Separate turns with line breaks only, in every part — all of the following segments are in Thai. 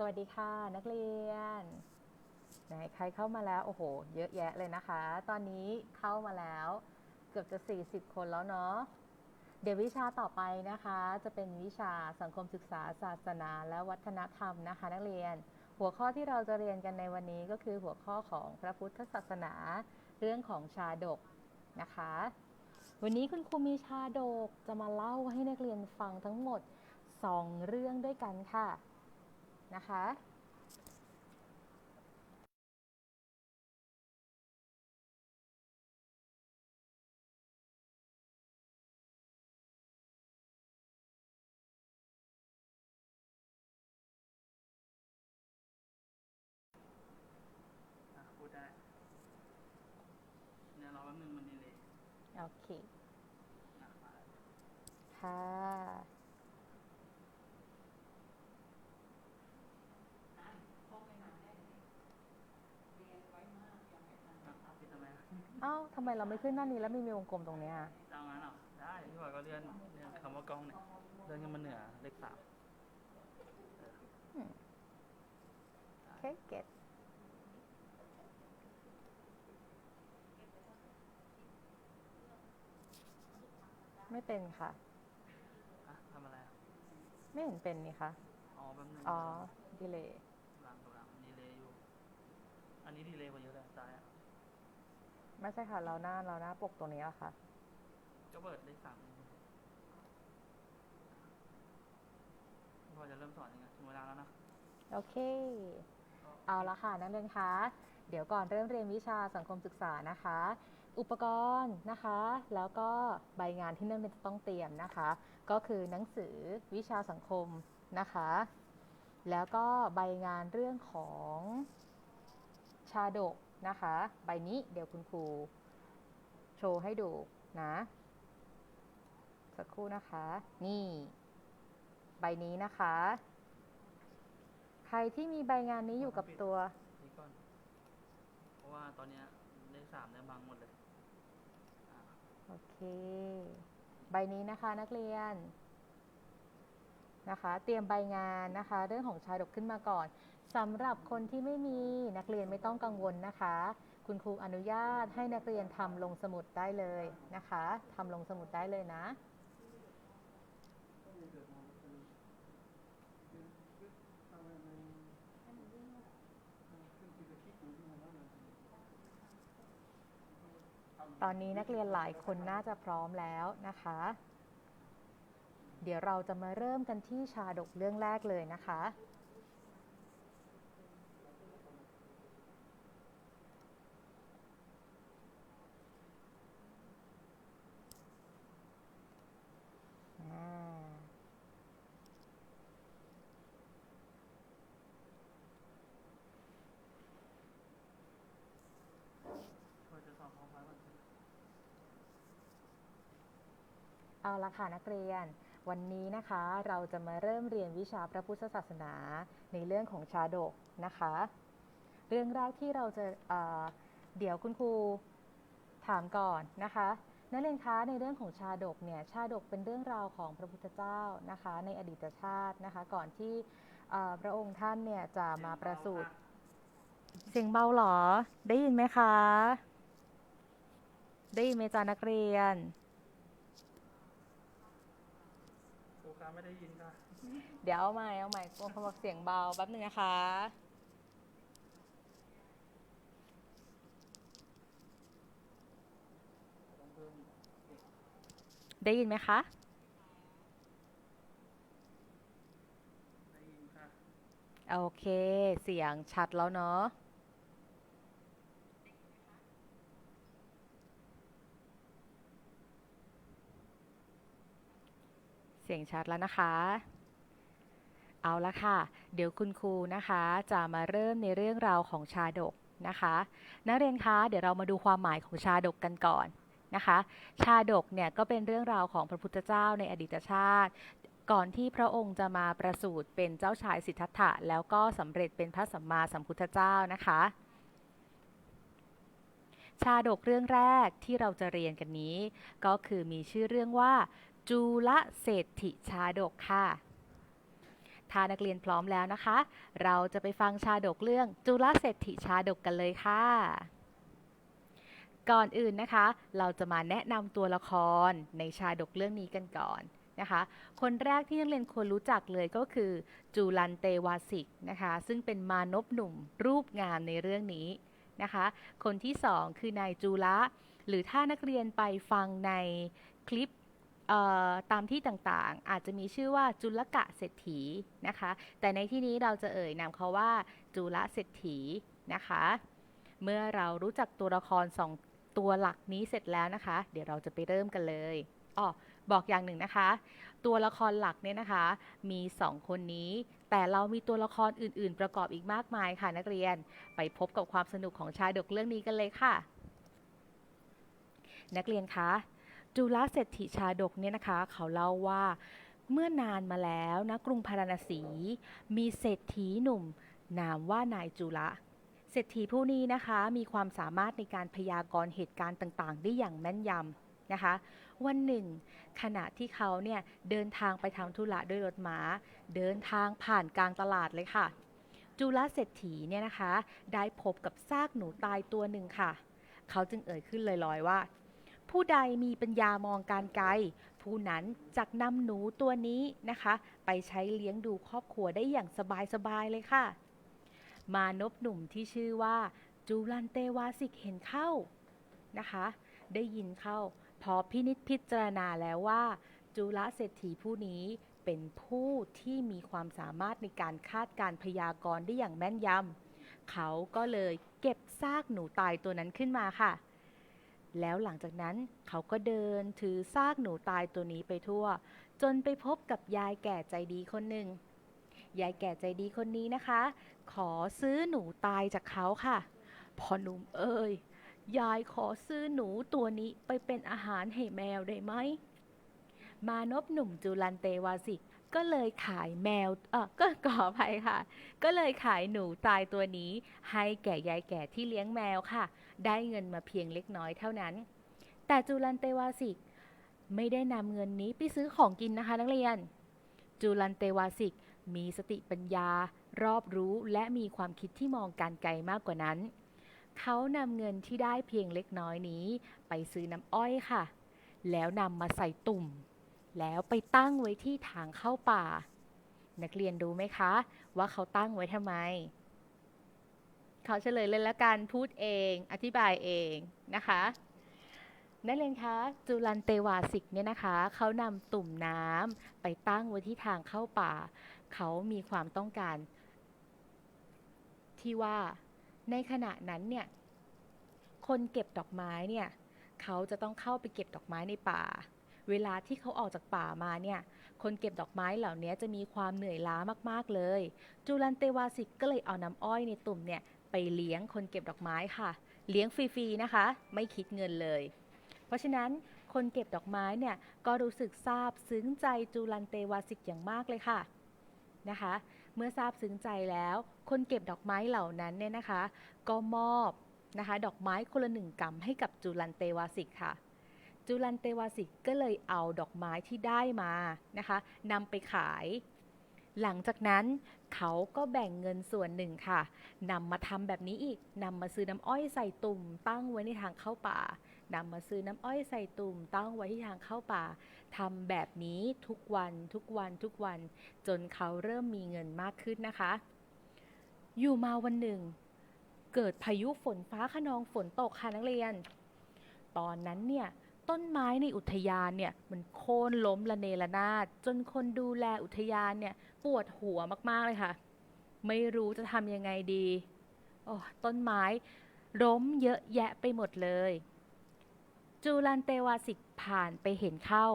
สวัสดีค่ะนักเรียน ไหนใครเข้ามาแล้วโอ้โห เยอะแยะเลยนะคะ ตอนนี้เข้ามาแล้วเกือบจะ 40 คนแล้วเนาะเดี๋ยววิชาต่อไปนะคะ จะเป็นวิชาสังคมศึกษาศาสนา และวัฒนธรรมนะคะ นักเรียน หัวข้อที่เราจะเรียนกันในวันนี้ก็คือหัวข้อของพระพุทธศาสนา เรื่องของชาดกนะคะ วันนี้คุณครูมีชาดกจะมาเล่าให้นักเรียนฟังทั้งหมด 2 เรื่องด้วยกันค่ะ นะคะ
อะพูดได้เนี่ยรอแป๊บนึงมันดีเลย
โอเค
อะมาแล้ว
ค่ะ
อะปิดทำไมอะ
เอ้าทำไมเราไม่ขึ้นหน้านี้แล้วไม่มีวงกลมตรงเนี้ย
เอางั้นเหรอได้พี่บอยก็เลื่อนเลื่อนคำว่ากล้องเนี่ยเลื่อนขึ้นมาเหนือเลขสาม
อืมโอเคเก็ตไม่เป็นค่ะ
อะทำอะไรอะ
ไม่เห็นเป็นนี่คะ
อ๋อแป๊บนึง
อ๋อดีเลย
กำลังกำลังดีเลยอยู่ อันนี้ดีเลยกว่าเยอะเลยซ้ายอะ
ไม่ใช่ค่ะเราหน้าเราหน้าปกตรงนี้อะค่ะ
ก็เปิดเลขสามเองพี่บอยจะเริ่มสอนยังไงถึงเวลาแล้วนะ
โอเค เอาละค่ะนักเรียนคะ เดี๋ยวก่อนเริ่มเรียนวิชาสังคมศึกษานะคะ อุปกรณ์นะคะ แล้วก็ใบงานที่นักเรียนจะต้องเตรียมนะคะ ก็คือหนังสือวิชาสังคมนะคะ แล้วก็ใบงานเรื่องของชาดก นะคะ ใบนี้เดี๋ยวคุณครูโชว์ให้ดูนะ สักครู่นะคะ นี่ ใบนี้นะคะ ใครที่มีใบงานนี้อยู่กับตัว
นี่ก่อน เพราะว่าตอนเนี้ยเลขสามเนี่ยบังหมดเลยอะ
โอเค ใบนี้นะคะนักเรียนนะคะ เตรียมใบงานนะคะ เรื่องของชาดกขึ้นมาก่อน สำหรับคนที่ไม่มีนักเรียนไม่ต้องกังวลนะคะ คุณครูอนุญาตให้นักเรียนทำลงสมุดได้เลยนะคะทำลงสมุดได้เลยนะตอนนี้นักเรียนหลายคนน่าจะพร้อมแล้วนะคะ เดี๋ยวเราจะมาเริ่มกันที่ชาดกเรื่องแรกเลยนะคะ อ่า
ช่วยจะสอบพร้อมไว้ก่อนสิ
เอาละค่ะนักเรียน วันนี้นะคะเราจะมาเริ่มเรียนวิชาพระพุทธศาสนาในเรื่องของชาดกนะคะ เรื่องแรกที่เราจะเอ่อเดี๋ยวคุณครูถามก่อนนะคะนักเรียนคะในเรื่องของชาดกเนี่ยชาดกเป็นเรื่องราวของพระพุทธเจ้านะคะ ในอดีตชาตินะคะ ก่อนที่พระองค์ท่านเนี่ยจะมาประสูติเสียงเบาเหรอ ได้ยินไหมคะ ได้ยินไหมจ๊ะนักเรียน
ครูคะ ไม่ได้ยินค่ะ
เดี๋ยวเอาใหม่เอาใหม่กลัวเขาบอกเสียงเบาแป๊บหนึงนะคะ
ต้องเพิ่ม
ได้ยินไหมคะ
ได้ยินค่ะ
โอเค เสียงชัดแล้วเนาะ สียงชัดแล้วนะคะ เอาละค่ะ เดี๋ยวคุณครูนะคะจะมาเริ่มในเรื่องราวของชาดกนะคะ นักเรียนคะเดี๋ยวเรามาดูความหมายของชาดกกันก่อนนะคะ ชาดกเนี่ยก็เป็นเรื่องราวของพระพุทธเจ้าในอดีตชาติ ก่อนที่พระองค์จะมาประสูติเป็นเจ้าชายสิทธัตถะแล้วก็สำเร็จเป็นพระสัมมาสัมพุทธเจ้านะคะ ชาดกเรื่องแรกที่เราจะเรียนกันนี้ ก็คือมีชื่อเรื่องว่า จูลเศรษฐิชาดกค่ะ ถ้านักเรียนพร้อมแล้วนะคะ เราจะไปฟังชาดกเรื่องจุลเศรษฐิชาดกกันเลยค่ะ ก่อนอื่นนะคะ เราจะมาแนะนำตัวละครในชาดกเรื่องนี้กันก่อนนะคะคนแรกที่นักเรียนควรรู้จักเลยก็คือจูลันเตวาสิกนะคะซึ่งเป็นมานพหนุ่มรูปงามในเรื่องนี้นะคะคนที่สองคือนายจูละหรือถ้านักเรียนไปฟังในคลิป ตามที่ต่างๆ อาจจะมีชื่อว่าจุลกะเศรษฐีนะคะ แต่ในที่นี้เราจะเอ่ยนามเขาว่าจุลเศรษฐีนะคะ เมื่อเรารู้จักตัวละครสองตัวหลักนี้เสร็จแล้วนะคะ เดี๋ยวเราจะไปเริ่มกันเลยอ๋อบอกอย่างหนึ่งนะคะ ตัวละครหลักเนี่ยนะคะ มีสองคนนี้ แต่เรามีตัวละครอื่น ๆ ประกอบอีกมากมายค่ะนักเรียนไปพบกับความสนุกของชาดกเรื่องนี้กันเลยค่ะ นักเรียนคะ จุลเศรษฐิชาดกเนี่ยนะคะ เขาเล่าว่าเมื่อนานมาแล้วนะกรุงพาราณสี มีเศรษฐีหนุ่ม นามว่านายจุละ เศรษฐีผู้นี้นะคะมีความสามารถในการพยากรณ์เหตุการณ์ต่างๆ ได้อย่างแม่นยำนะคะ วันหนึ่ง ขณะที่เขาเนี่ยเดินทางไปทำธุระด้วยรถม้า เดินทางผ่านกลางตลาดเลยค่ะ จุลเศรษฐีเนี่ยนะคะ ได้พบกับซากหนูตายตัวหนึ่งค่ะ เขาจึงเอ่ยขึ้นลอยๆว่า ผู้ใดมีปัญญามองการไกล ผู้นั้นจักนำหนูตัวนี้นะคะ ไปใช้เลี้ยงดูครอบครัวได้อย่างสบายๆเลยค่ะ มานพหนุ่มที่ชื่อว่า จูลันเตวาสิกเห็นเข้านะคะ ได้ยินเข้า พอพินิจพิจารณาแล้วว่า จุลเศรษฐีผู้นี้เป็นผู้ที่มีความสามารถในการคาดการพยากรณ์ได้อย่างแม่นยำเขาก็เลยเก็บซากหนูตายตัวนั้นขึ้นมาค่ะ แล้วหลังจากนั้นเขาก็เดินถือซากหนูตายตัวนี้ไปทั่ว จนไปพบกับยายแก่ใจดีคนหนึ่ง ยายแก่ใจดีคนนี้นะคะ ขอซื้อหนูตายจากเขาค่ะพอหนุ่มเอ้ยยายขอซื้อหนูตัวนี้ไปเป็นอาหารให้แมวได้ไหม มานพหนุ่มจุลันเตวาสิกก็เลยขายแมว เออก็ขออภัยค่ะ ก็เลยขายหนูตายตัวนี้ ให้แก่ยายแก่ที่เลี้ยงแมวค่ะ ได้เงินมาเพียงเล็กน้อยเท่านั้น แต่จุลันเตวาสิกไม่ได้นำเงินนี้ไปซื้อของกินนะคะนักเรียน จุลันเตวาสิกมีสติปัญญา รอบรู้และมีความคิดที่มองการไกลมากกว่านั้น เขานำเงินที่ได้เพียงเล็กน้อยนี้ ไปซื้อน้ำอ้อยค่ะ แล้วนำมาใส่ตุ่ม แล้วไปตั้งไว้ที่ทางเข้าป่า นักเรียนดูไหมคะ ว่าเขาตั้งไว้ทำไม ขาเฉลยเลยละกันพูดเองอธิบายเองนะคะนักเรียนคะจุลันเตวาสิกเนี่ยนะคะ เขานำตุ่มน้ำไปตั้งไว้ที่ทางเข้าป่า เขามีความต้องการ ที่ว่าในขณะนั้นเนี่ย คนเก็บดอกไม้เนี่ย เขาจะต้องเข้าไปเก็บดอกไม้ในป่า เวลาที่เขาออกจากป่ามาเนี่ย คนเก็บดอกไม้เหล่านี้จะมีความเหนื่อยล้ามากๆเลยจูลันเตวาสิกก็เลยเอาน้ำอ้อยในตุ่มเนี่ย ไปเลี้ยงคนเก็บดอกไม้ค่ะ เลี้ยงฟรีๆนะคะ ไม่คิดเงินเลย เพราะฉะนั้นคนเก็บดอกไม้เนี่ยก็รู้สึกซาบซึ้งใจจูลันเตวาสิกอย่างมากเลยค่ะนะคะ เมื่อซาบซึ้งใจแล้ว คนเก็บดอกไม้เหล่านั้นเนี่ยนะคะ ก็มอบนะคะ ดอกไม้คนละหนึ่งกำให้กับจูลันเตวาสิกค่ะ จูลันเตวาสิกก็เลยเอาดอกไม้ที่ได้มานะคะนำไปขาย หลังจากนั้นเขาก็แบ่งเงินส่วนหนึ่งค่ะนำมาทำแบบนี้อีกนำมาซื้อน้ำอ้อยใส่ตุ่ม ตั้งไว้ในทางเข้าป่านำมาซื้อน้ำอ้อยใส่ตุ่ม ตั้งไว้ที่ทางเข้าป่าทำแบบนี้ทุกวันทุกวันทุกวัน จนเขาเริ่มมีเงินมากขึ้นนะคะ อยู่มาวันหนึ่ง เกิดพายุฝนฟ้าขนองฝนตกค่ะนักเรียน ตอนนั้นเนี่ย ต้นไม้ในอุทยานเนี่ยมันโค่นล้มละเนระนาดจนคนดูแลอุทยานเนี่ยปวดหัวมากๆเลยค่ะ ไม่รู้จะทำยังไงดีโอ้ต้นไม้ล้มเยอะแยะไปหมดเลย จูลันเตวาสิกผ่านไปเห็นเข้า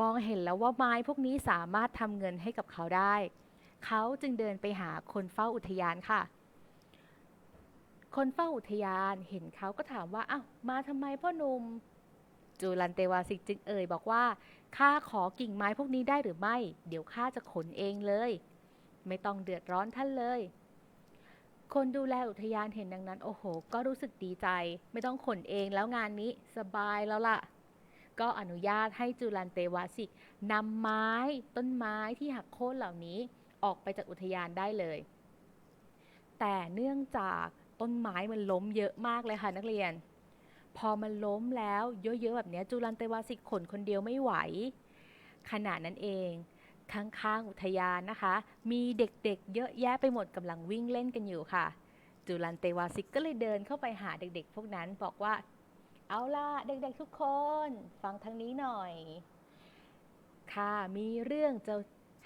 มองเห็นแล้วว่าไม้พวกนี้สามารถทำเงินให้กับเขาได้ เขาจึงเดินไปหาคนเฝ้าอุทยานค่ะ คนเฝ้าอุทยานเห็นเขาก็ถามว่าอ้าวมาทำไมพ่อหนุ่มจูลันเตวาสิกจึงเอ่ยบอกว่าข้าขอกิ่งไม้พวกนี้ได้หรือไม่ เดี๋ยวข้าจะขนเองเลย ไม่ต้องเดือดร้อนท่านเลย คนดูแลอุทยานเห็นดังนั้น โอ้โห ก็รู้สึกดีใจ ไม่ต้องขนเองแล้วงานนี้สบายแล้วล่ะ ก็อนุญาตให้จุลันเตวาสิกนำไม้ต้นไม้ที่หักโค่นเหล่านี้ออกไปจากอุทยานได้เลย แต่เนื่องจาก ต้นไม้มันล้มเยอะมากเลยค่ะนักเรียน พอมันล้มแล้วเยอะๆแบบนี้จุลันเตวาสิกขนคนเดียวไม่ไหวขณะนั้นเองข้างๆอุทยานนะคะ มีเด็กๆ เยอะแยะไปหมดกำลังวิ่งเล่นกันอยู่ค่ะ จุลันเตวาสิกก็เลยเดินเข้าไปหาเด็กๆ พวกนั้นบอกว่า เอาล่ะเด็กๆทุกคน ฟังทางนี้หน่อย ค่ะมีเรื่องจะ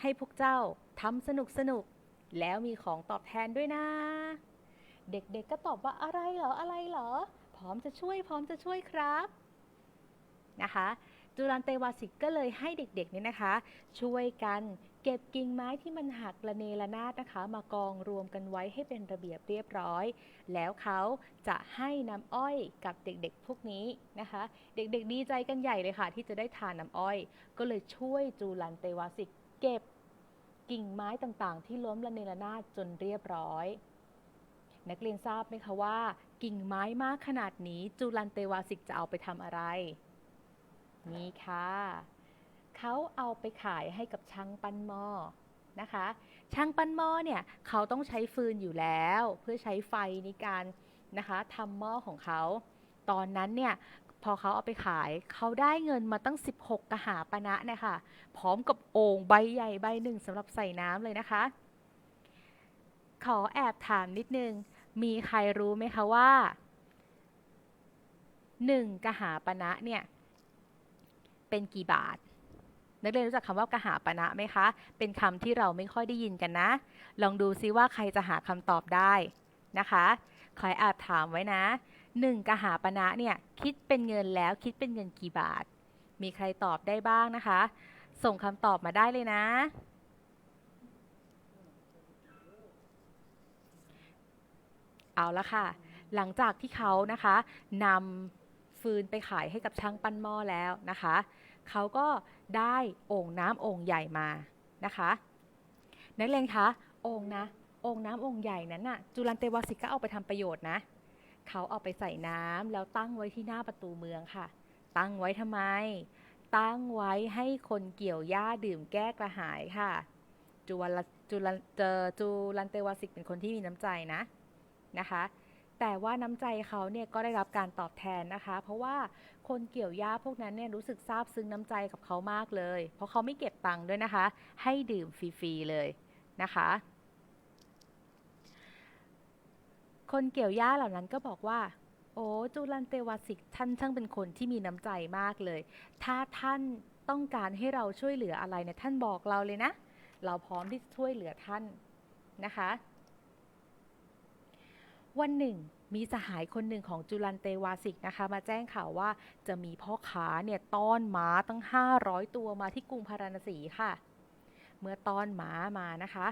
ให้พวกเจ้าทำสนุกสนุกๆแล้วมีของตอบแทนด้วยนะ เด็กๆก็ตอบว่าอะไรเหรออะไรเหรอ พร้อมจะช่วยพร้อมจะช่วยครับนะคะจุลันเตวาสิกก็เลยให้เด็กๆนี่นะคะ ช่วยกันเก็บกิ่งไม้ที่มันหักระเนระนาดนะคะ มากองรวมกันไว้ให้เป็นระเบียบเรียบร้อย แล้วเขาจะให้น้ำอ้อยกับเด็กๆพวกนี้นะคะ เด็กๆดีใจกันใหญ่เลยค่ะ ที่จะได้ทานน้ำอ้อย ก็เลยช่วยจูลันเตวาสิกเก็บกิ่งไม้ต่างๆ ที่ล้มระเนระนาดจนเรียบร้อย นักเรียนทราบไหมคะว่า กิ่งไม้มากขนาดนี้จูลันเตวาสิกจะเอาไปทำอะไร นี่ค่ะเขาเอาไปขายให้กับช่างปั้นหม้อนะคะ ช่างปั้นหม้อเนี่ยเขาต้องใช้ฟืนอยู่แล้ว เพื่อใช้ไฟในการนะคะทำหม้อของเขา ตอนนั้นเนี่ยพอเขาเอาไปขายเขาได้เงินมาตั้ง 16กหาปณะนะคะพร้อมกับโอ่งใบใหญ่ใบหนึ่งสำหรับใส่น้ำเลยนะคะ ขอแอบถามนิดนึง มีใครรู้ไหมคะว่า1กหาปณะเนี่ยเป็นกี่บาท นักเรียนรู้จักคำว่ากหาปณะไหมคะ เป็นคำที่เราไม่ค่อยได้ยินกันนะ ลองดูซิว่าใครจะหาคำตอบได้นะคะขอแอบถามไว้นะหนึ่งกหาปณะเนี่ยคิดเป็นเงินแล้วคิดเป็นเงินกี่บาท มีใครตอบได้บ้างนะคะ ส่งคำตอบมาได้เลยนะ เอาละค่ะ หลังจากที่เขานะคะนำฟืนไปขายให้กับช่างปั้นหม้อแล้วนะคะ เขาก็ได้โอ่งน้ำโอ่งใหญ่มานะคะนักเรียนคะโอ่งนะโอ่งน้ำโอ่งใหญ่นั้นน่ะจุลันเตวาสิกก็เอาไปทำประโยชน์นะ เขาเอาไปใส่น้ำแล้วตั้งไว้ที่หน้าประตูเมืองค่ะ ตั้งไว้ทำไม ตั้งไว้ให้คนเกี่ยวหญ้าดื่มแก้กระหายค่ะจุลันจุลันเจอจูลันเตวาสิกเป็นคนที่มีน้ำใจนะ นะคะ แต่ว่าน้ำใจเขาเนี่ยก็ได้รับการตอบแทนนะคะ เพราะว่าคนเกี่ยวหญ้าพวกนั้นเนี่ยรู้สึกซาบซึ้งน้ำใจกับเขามากเลย เพราะเขาไม่เก็บตังค์ด้วยนะคะ ให้ดื่มฟรีๆเลยนะคะคนเกี่ยวหญ้าเหล่านั้นก็บอกว่า โอ้จูลันเตวาสิกท่านช่างเป็นคนที่มีน้ำใจมากเลย ถ้าท่านต้องการให้เราช่วยเหลืออะไรเนี่ยท่านบอกเราเลยนะ เราพร้อมที่จะช่วยเหลือท่านนะคะ วันหนึ่ง มีสหายคนหนึ่งของจุลันเตวาสิกนะคะ มาแจ้งข่าวว่าจะมีพ่อค้าเนี่ยต้อนม้าตั้ง 500 ตัวมาที่กรุงพาราณสีค่ะ เมื่อต้อนม้ามานะคะ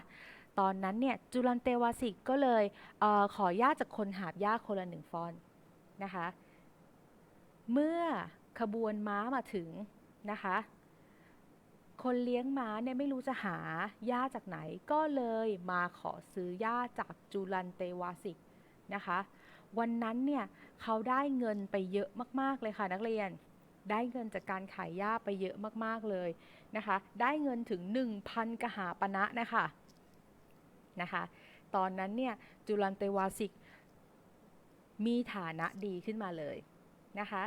ตอนนั้นเนี่ยจุลันเตวาสิกก็เลยเออขอญาตจากคนหาบหญ้าคนละหนึ่งฟอนนะคะ เมื่อขบวนม้ามาถึงนะคะ คนเลี้ยงม้าเนี่ยไม่รู้จะหาหญ้าจากไหน ก็เลยมาขอซื้อหญ้าจากจุลันเตวาสิก นะคะ วันนั้นเนี่ยเขาได้เงินไปเยอะมากๆเลยค่ะนักเรียน ได้เงินจากการขายหญ้าไปเยอะมากๆเลยนะคะ ได้เงินถึง 1,000 กหาปณะนะคะนะคะ ตอนนั้นเนี่ยจุลันเตวาสิกมีฐานะดีขึ้นมาเลยนะคะ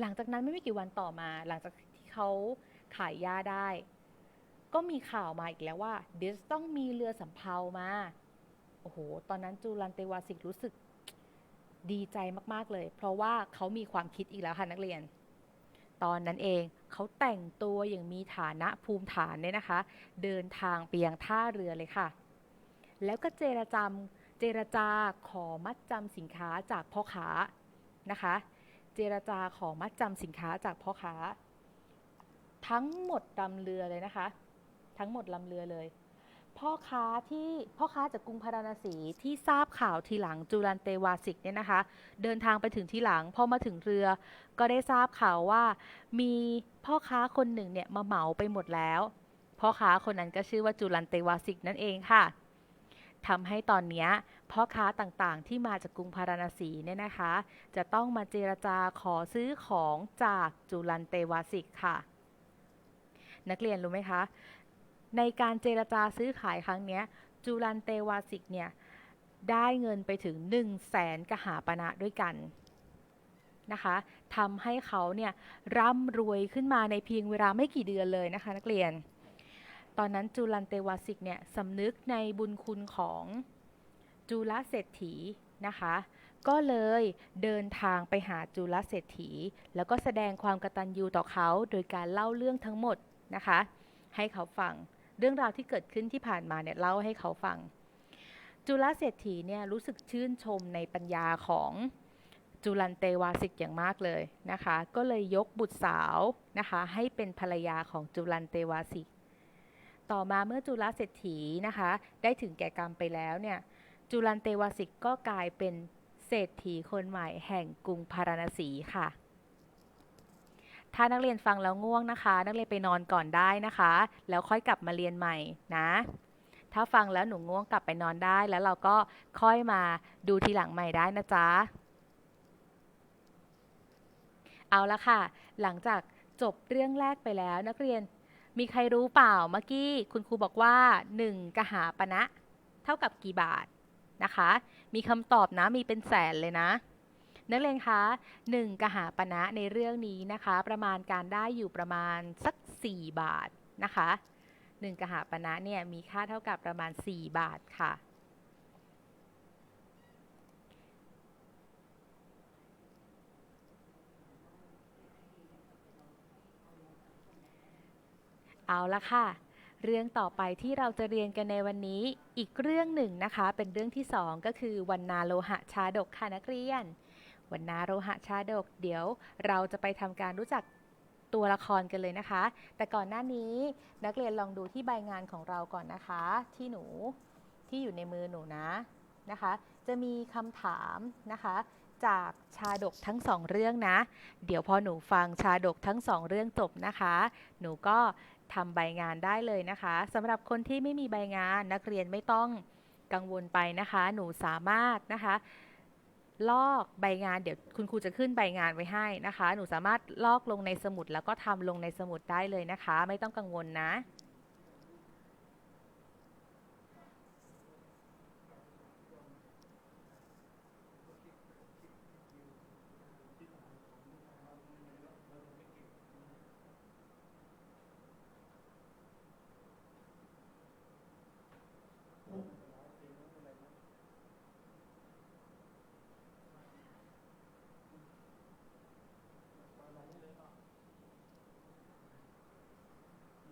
หลังจากนั้นไม่มกี่วันต่อมาหลังจากที่เขาขายหญ้าได้ ก็มีข่าวมาอีกแล้วว่าเดี๋ยวต้องมีเรือสำเภามา อ้โห ตอนนั้นจูลันเตวาสิกรู้สึกดีใจมาก ๆ เลย เพราะว่าเขามีความคิดอีกแล้วค่ะนักเรียน ตอนนั้นเองเขาแต่งตัวอย่างมีฐานะภูมิฐานเนี่ยนะคะ เดินทางไปยังท่าเรือเลยค่ะ แล้วก็เจรจาเจรจาขอมัดจำสินค้าจากพ่อค้านะคะ เจรจาขอมัดจำสินค้าจากพ่อค้า ทั้งหมดลำเรือเลยนะคะ ทั้งหมดลำเรือเลย พ่อค้าที่พ่อค้าจากกรุงพาราณสีที่ทราบข่าวทีหลังจูลันเตวาสิกเนี่ยนะคะ เดินทางไปถึงทีหลังพอมาถึงเรือ ก็ได้ทราบข่าวว่า มีพ่อค้าคนหนึ่งเนี่ยมาเหมาไปหมดแล้ว พ่อค้าคนนั้นก็ชื่อว่าจูลันเตวาสิกนั่นเองค่ะทำให้ตอนนี้พ่อค้าต่างๆ ที่มาจากกรุงพาราณสีเนี่ยนะคะ จะต้องมาเจรจาขอซื้อของจากจุลันเตวาสิกค่ะ นักเรียนรู้ไหมคะ ในการเจรจาซื้อขายครั้งนี้จุลันเตวาสิกเนี่ยได้เงินไปถึง 1 0 0 0 0แสนกหาปณะด้วยกันนะคะทำให้เขาเนี่ยร่ำรวยขึ้นมาในเพียงเวลาไม่กี่เดือนเลยนะคะนักเรียน ตอนนั้นจุลันเตวาสิกเนี่ยสำนึกในบุญคุณของจุลเศรษฐีนะคะ ก็เลยเดินทางไปหาจุลเศรษฐี แล้วก็แสดงความกตัญญูต่อเขาโดยการเล่าเรื่องทั้งหมดนะคะ ให้เขาฟัง เรื่องราวที่เกิดขึ้นที่ผ่านมาเนี่ยเล่าให้เขาฟัง จุลเศรษฐีเนี่ยรู้สึกชื่นชมในปัญญาของจุลันเตวาสิกอย่างมากเลยนะคะ ก็เลยยกบุตรสาวนะคะให้เป็นภรรยาของจุลันเตวาสิก ต่อมาเมื่อจุลเศรษฐีนะคะ ได้ถึงแก่กรรมไปแล้วเนี่ยจุลันเตวาสิกก็กลายเป็นเศรษฐีคนใหม่แห่งกรุงพาราณสีค่ะ ถ้านักเรียนฟังแล้วง่วงนะคะ นักเรียนไปนอนก่อนได้นะคะ แล้วค่อยกลับมาเรียนใหม่นะ ถ้าฟังแล้วหนูง่วงกลับไปนอนได้ แล้วเราก็ค่อยมาดูทีหลังใหม่ได้นะจ๊ะ เอาละค่ะ หลังจากจบเรื่องแรกไปแล้ว นักเรียนมีใครรู้เปล่าเมื่อกี้คุณครูบอกว่า 1 กหาปณะเท่ากับกี่บาทนะคะ มีคำตอบนะมีเป็นแสนเลยนะ นักเรียนคะ1กหาปณะในเรื่องนี้นะคะ ประมาณการได้อยู่ประมาณสัก 4 บาทนะคะ1กหาปณะเนี่ยมีค่าเท่ากับประมาณ 4 บาทค่ะ เอาละค่ะ เรื่องต่อไปที่เราจะเรียนกันในวันนี้อีกเรื่องหนึ่งนะคะ เป็นเรื่องที่สองก็คือวันนาโลหะชาดกค่ะนักเรียน วันนาโลหะชาดก เดี๋ยวเราจะไปทำการรู้จักตัวละครกันเลยนะคะ แต่ก่อนหน้านี้นักเรียนลองดูที่ใบงานของเราก่อนนะคะ ที่หนูที่อยู่ในมือหนูนะนะคะ จะมีคำถามนะคะ จากชาดกทั้งสองเรื่องนะ เดี๋ยวพอหนูฟังชาดกทั้งสองเรื่องจบนะคะ หนูก็ทำใบงานได้เลยนะคะสำหรับคนที่ไม่มีใบงานนักเรียนไม่ต้องกังวลไปนะคะ หนูสามารถนะคะ ลอกใบงานเดี๋ยวคุณครูจะขึ้นใบงานไว้ให้นะคะ หนูสามารถลอกลงในสมุดแล้วก็ทำลงในสมุดได้เลยนะคะ ไม่ต้องกังวลนะ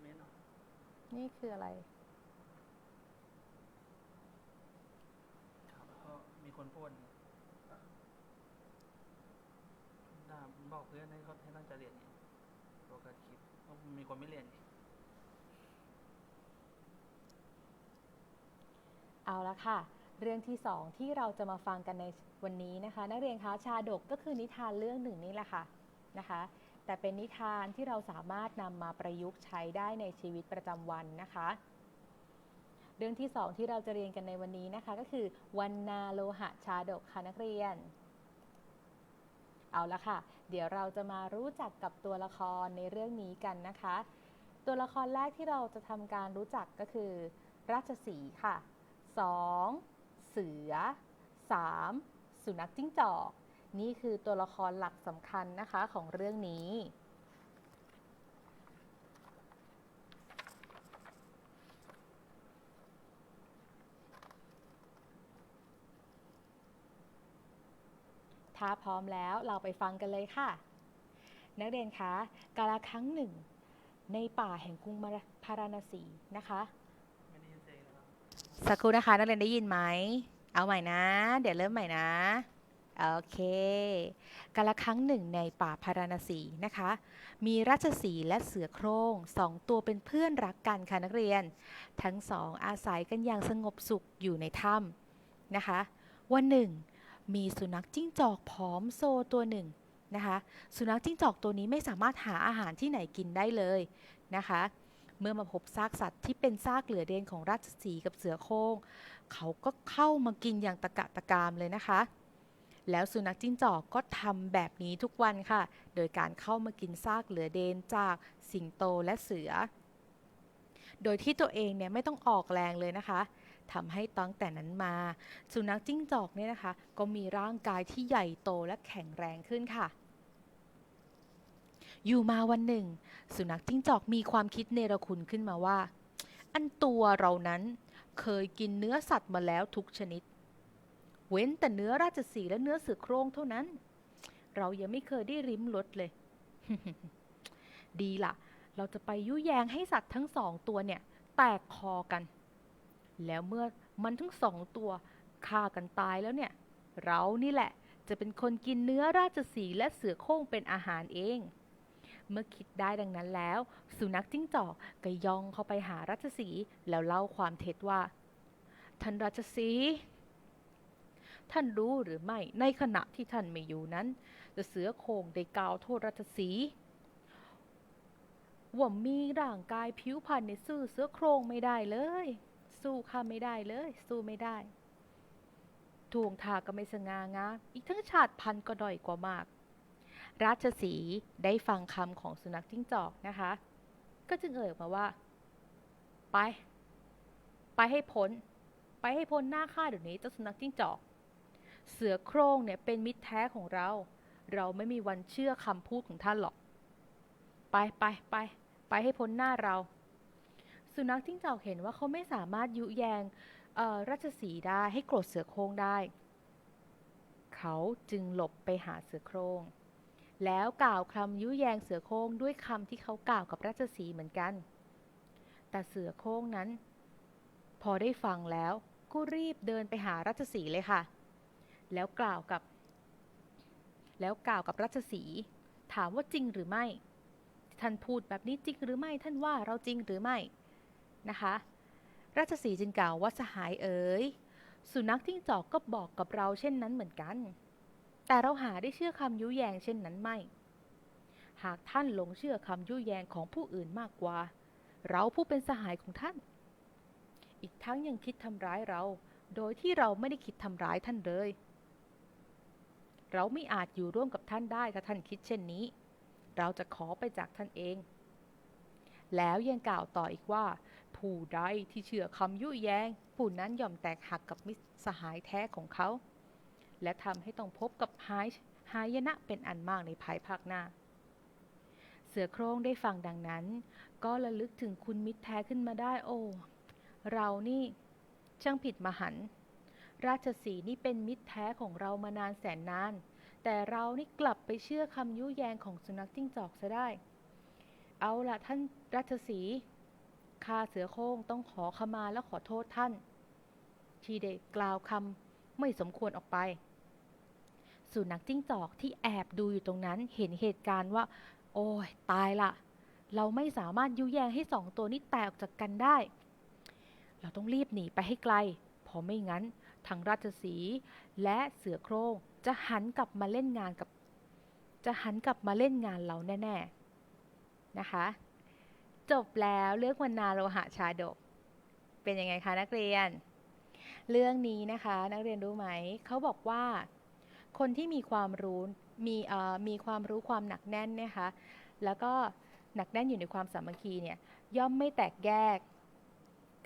เมนเหรอ
นี่คืออะไร
ครับก็มีคนพูดไงด่าบอกเพื่อนให้เขาให้ตั้งใจเรียนไงโฟกัสคลิปเพราะมีคนไม่เรียนไง
เอาละค่ะ เรื่องที่สองที่เราจะมาฟังกันในวันนี้นะคะ นักเรียนคะชาดกก็คือนิทานเรื่องหนึ่งนี่แหละค่ะนะคะ แต่เป็นนิทานที่เราสามารถนำมาประยุกต์ใช้ได้ในชีวิตประจำวันนะคะ เรื่องที่สองที่เราจะเรียนกันในวันนี้นะคะ ก็คือวันนาโลหะชาดกค่ะนักเรียน เอาละค่ะ เดี๋ยวเราจะมารู้จักกับตัวละครในเรื่องนี้กันนะคะ ตัวละครแรกที่เราจะทำการรู้จักก็คือ ราชสีค่ะ 2. เสือ 3. สุนัขจิ้งจอก นี่คือตัวละครหลักสำคัญนะคะของเรื่องนี้ ถ้าพร้อมแล้วเราไปฟังกันเลยค่ะ นักเรียนคะกาลครั้งหนึ่ง ในป่าแห่งกรุงพาราณสีนะคะ
ไม่ได้ยินเสียงเลยครับ
สักครู่นะคะ นักเรียนได้ยินไหม เอาใหม่นะ เดี๋ยวเริ่มใหม่นะ โอเคกาละครั้งหนึ่งในป่าพาราณสีนะคะ มีราชสีและเสือโคร่งสองตัวเป็นเพื่อนรักกันค่ะนักเรียน ทั้งสองอาศัยกันอย่างสงบสุขอยู่ในถ้ำนะคะ วันหนึ่ง มีสุนัขจิ้งจอกผอมโซตัวหนึ่งนะคะ สุนัขจิ้งจอกตัวนี้ไม่สามารถหาอาหารที่ไหนกินได้เลยนะคะ เมื่อมาพบซากสัตว์ที่เป็นซากเหลือเดนของราชสีกับเสือโคร่งเขาก็เข้ามากินอย่างตะกะตะกามเลยนะคะ แล้วสุนัขจิ้งจอกก็ทำแบบนี้ทุกวันค่ะ โดยการเข้ามากินซากเหลือเดนจากสิงโตและเสือ โดยที่ตัวเองเนี่ยไม่ต้องออกแรงเลยนะคะทำให้ตั้งแต่นั้นมา สุนัขจิ้งจอกเนี่ยนะคะ ก็มีร่างกายที่ใหญ่โตและแข็งแรงขึ้นค่ะ อยู่มาวันหนึ่ง สุนัขจิ้งจอกมีความคิดเนรคุณขึ้นมาว่า อันตัวเรานั้นเคยกินเนื้อสัตว์มาแล้วทุกชนิด เว้นแต่เนื้อราชสีและเนื้อเสือโคร่งเท่านั้น เรายังไม่เคยได้ริมรสเลย ดีล่ะ เราจะไปยุแยงให้สัตว์ทั้งสองตัวเนี่ย แตกคอกัน แล้วเมื่อมันทั้งสองตัวฆ่ากันตายแล้วเนี่ย เรานี่แหละจะเป็นคนกินเนื้อราชสีและเสือโคร่งเป็นอาหารเอง เมื่อคิดได้ดังนั้นแล้ว สุนัขจิ้งจอกก็ย่องเข้าไปหาราชสีแล้วเล่าความเท็จว่าท่านราชสี ท่านรู้หรือไม่ในขณะที่ท่านไม่อยู่นั้น เสือโครงได้กล่าวโทษราชสีว่ามีร่างกายผิวพรรณในสู้เสือโครงไม่ได้เลย สู้ข้าไม่ได้เลย สู้ไม่ได้ทวงทาก็ไม่สง่างามอีกทั้งชาติพันธุ์ก็ด้อยกว่ามาก ราชสีได้ฟังคำของสุนัขจิ้งจอกนะคะ ก็จึงเอ่ยมาว่า ไป ไปให้พ้น ไปให้พ้นหน้าข้าเดี๋ยวนี้เจ้าสุนัขจิ้งจอก เสือโคร่งเนี่ยเป็นมิตรแท้ของเรา เราไม่มีวันเชื่อคำพูดของท่านหรอก ไปไปไปไปให้พ้นหน้าเรา สุนัขจิ้งจอกเห็นว่าเขาไม่สามารถยุแยงราชสีได้ให้โกรธเสือโคร่งได้ เขาจึงหลบไปหาเสือโคร่งแล้วกล่าวคำยุแยงเสือโคร่งด้วยคำที่เขากล่าวกับราชสีเหมือนกัน แต่เสือโคร่งนั้น พอได้ฟังแล้วก็รีบเดินไปหาราชสีเลยค่ะ แล้วกล่าวกับ แล้วกล่าวกับราชสีถามว่าจริงหรือไม่ ท่านพูดแบบนี้จริงหรือไม่ท่านว่าเราจริงหรือไม่นะคะราชสีจึงกล่าวว่าสหายเอ๋ยสุนัขทิ้งจอกก็บอกกับเราเช่นนั้นเหมือนกัน แต่เราหาได้เชื่อคำยุแยงเช่นนั้นไม่ หากท่านหลงเชื่อคำยุแยงของผู้อื่นมากกว่า เราผู้เป็นสหายของท่าน อีกทั้งยังคิดทำร้ายเรา โดยที่เราไม่ได้คิดทำร้ายท่านเลย เราไม่อาจอยู่ร่วมกับท่านได้ถ้าท่านคิดเช่นนี้ เราจะขอไปจากท่านเอง แล้วยังกล่าวต่ออีกว่า ผู้ใดที่เชื่อคำยุแยง ผู้นั้นย่อมแตกหักกับมิตรสหายแท้ของเขา และทำให้ต้องพบกับหายหายนะเป็นอันมากในภายภาคหน้า เสือโคร่งได้ฟังดังนั้น ก็ระลึกถึงคุณมิตรแท้ขึ้นมาได้โอ้เรานี่ช่างผิดมหันต์ ราชสีนี่เป็นมิตรแท้ของเรามานานแสนนาน แต่เรานี่กลับไปเชื่อคำยุแยงของสุนัขจิ้งจอกซะได้ เอาละท่านราชสีข้าเสือโคร่งต้องขอขมาและขอโทษท่าน ที่ได้กล่าวคำไม่สมควรออกไป สุนัขจิ้งจอกที่แอบดูอยู่ตรงนั้นเห็นเหตุการณ์ว่า โอ้ยตายละเราไม่สามารถยุแยงให้สองตัวนี้แตกออกจากกันได้ เราต้องรีบหนีไปให้ไกล เพราะไม่งั้น ทางราชสีและเสือโคร่งจะหันกลับมาเล่นงานกับ จะหันกลับมาเล่นงานเราแน่ ๆ นะคะ จบแล้วเรื่องวรรณาโลหะชาดก เป็นยังไงคะนักเรียน เรื่องนี้นะคะนักเรียนรู้ไหม เขาบอกว่า คนที่มีความรู้มีเอ่อมีความรู้ความหนักแน่นนะคะแล้วก็หนักแน่นอยู่ในความสามัคคีเนี่ยย่อมไม่แตกแยก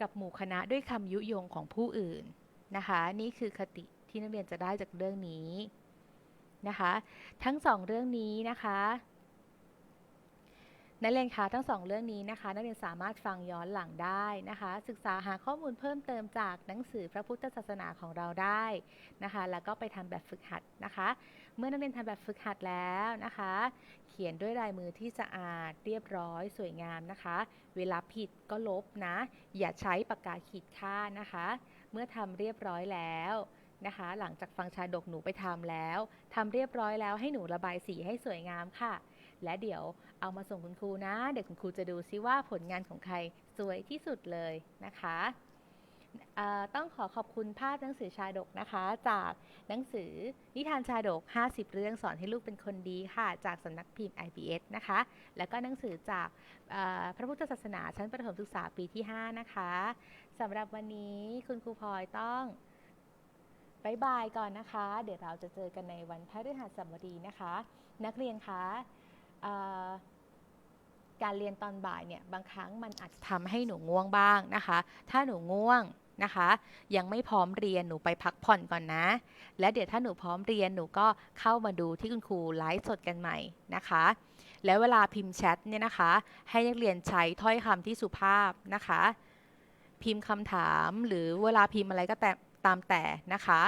กับหมู่คณะด้วยคำยุยงของผู้อื่น นะคะ นี่คือคติที่นักเรียนจะได้จากเรื่องนี้นะคะ ทั้งสองเรื่องนี้นะคะนักเรียนคะทั้งสองเรื่องนี้นะคะ นักเรียนสามารถฟังย้อนหลังได้นะคะ ศึกษาหาข้อมูลเพิ่มเติมจากหนังสือพระพุทธศาสนาของเราได้นะคะ แล้วก็ไปทำแบบฝึกหัดนะคะ เมื่อนักเรียนทำแบบฝึกหัดแล้วนะคะ เขียนด้วยลายมือที่สะอาดเรียบร้อยสวยงามนะคะ เวลาผิดก็ลบนะ อย่าใช้ปากกาขีดค่านะคะ เมื่อทำเรียบร้อยแล้วนะคะ หลังจากฟังชาดกหนูไปทำแล้วทำเรียบร้อยแล้วให้หนูระบายสีให้สวยงามค่ะ และเดี๋ยวเอามาส่งคุณครูนะ เดี๋ยวคุณครูจะดูซิว่าผลงานของใครสวยที่สุดเลยนะคะต้องขอขอบคุณภาพหนังสือชาดกนะคะ จากหนังสือนิทานชาดก 50 เรื่องสอนให้ลูกเป็นคนดีค่ะ จากสำนักพิมพ์ IBS นะคะ แล้วก็หนังสือจากพระพุทธศาสนาชั้นประถมศึกษาปีที่ 5 นะคะ สำหรับวันนี้คุณครูพลอยต้องบายบายก่อนนะคะ เดี๋ยวเราจะเจอกันในวันพฤหัสบดีนะคะ นักเรียนคะการเรียนตอนบ่ายเนี่ยบางครั้งมันอาจจะทำให้หนูง่วงบ้างนะคะ ถ้าหนูง่วงนะคะ ยังไม่พร้อมเรียนหนูไปพักผ่อนก่อนนะ และเดี๋ยวถ้าหนูพร้อมเรียนหนูก็เข้ามาดูที่คุณครูไลฟ์สดกันใหม่นะคะ แล้วเวลาพิมพ์แชทเนี่ยนะคะ ให้นักเรียนใช้ถ้อยคำที่สุภาพนะคะ พิมพ์คำถามหรือเวลาพิมพ์อะไรก็แต่ตามแต่นะคะ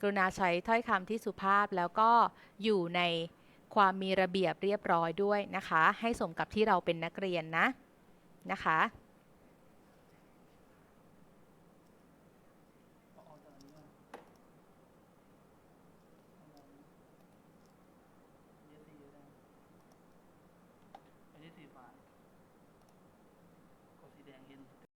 กรุณาใช้ถ้อยคำที่สุภาพแล้วก็อยู่ในความมีระเบียบเรียบร้อยด้วยนะคะ ให้สมกับที่เราเป็นนักเรียนนะนะคะ